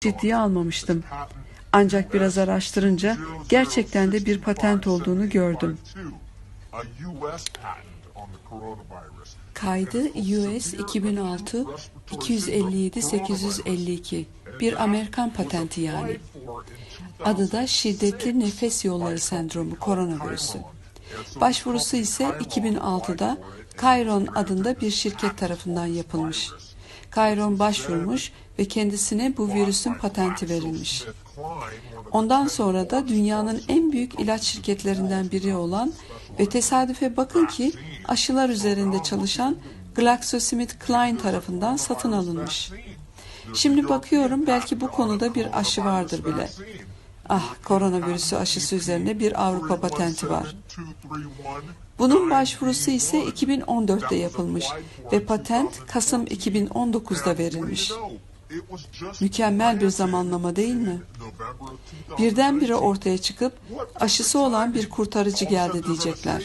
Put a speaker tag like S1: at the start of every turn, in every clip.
S1: ciddiye almamıştım. Ancak biraz araştırınca gerçekten de bir patent olduğunu gördüm. Kaydı US 2006 257 852 bir Amerikan patenti yani. Adı da şiddetli nefes yolları sendromu koronavirüsü. Başvurusu ise 2006'da Chiron adında bir şirket tarafından yapılmış. Chiron başvurmuş ve kendisine bu virüsün patenti verilmiş. Ondan sonra da dünyanın en büyük ilaç şirketlerinden biri olan ve tesadüfe bakın ki aşılar üzerinde çalışan GlaxoSmithKline tarafından satın alınmış. Şimdi bakıyorum belki bu konuda bir aşı vardır bile. Ah, koronavirüsü aşısı üzerine bir Avrupa patenti var. Bunun başvurusu ise 2014'te yapılmış ve patent Kasım 2019'da verilmiş. Mükemmel bir zamanlama değil mi? Birdenbire ortaya çıkıp aşısı olan bir kurtarıcı geldi diyecekler.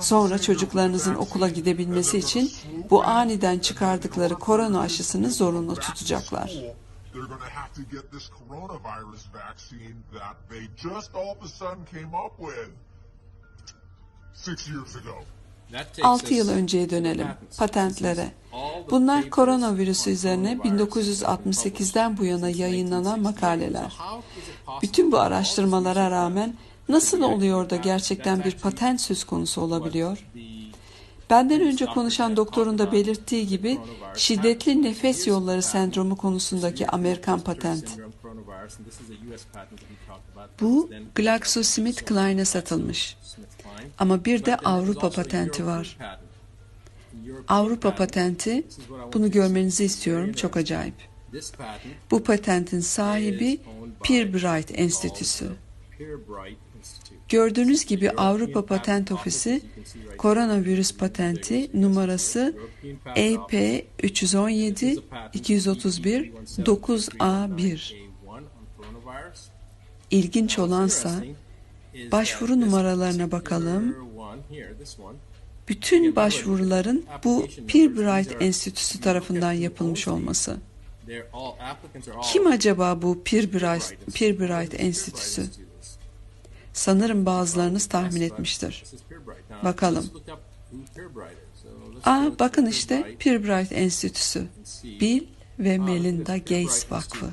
S1: Sonra çocuklarınızın okula gidebilmesi için bu aniden çıkardıkları korona aşısını zorunlu tutacaklar.
S2: They're going to have to get this coronavirus vaccine that they just all of a sudden came up with six years ago.
S1: 6 yıl önceye dönelim. Patentlere. Bunlar koronavirüsü üzerine 1968'den bu yana yayınlanan makaleler. Bütün bu araştırmalara rağmen nasıl oluyor da gerçekten bir patent söz konusu olabiliyor? Benden önce konuşan doktorun da belirttiği gibi şiddetli nefes yolları sendromu konusundaki Amerikan patent. Bu GlaxoSmithKline'e satılmış. Ama bir de Avrupa patenti var. Avrupa patenti, bunu görmenizi istiyorum, çok acayip. Bu patentin sahibi Pirbright Enstitüsü. Gördüğünüz gibi Avrupa Patent Ofisi koronavirüs patenti numarası EP 317 231 9A1. İlginç olansa başvuru numaralarına bakalım. Bütün başvuruların bu Pirbright Enstitüsü tarafından yapılmış olması. Kim acaba bu Pirbright, Pirbright Enstitüsü? Sanırım bazılarınız tahmin etmiştir. Bakalım. Aa bakın işte Pirbright Enstitüsü. Bill ve Melinda Gates Vakfı.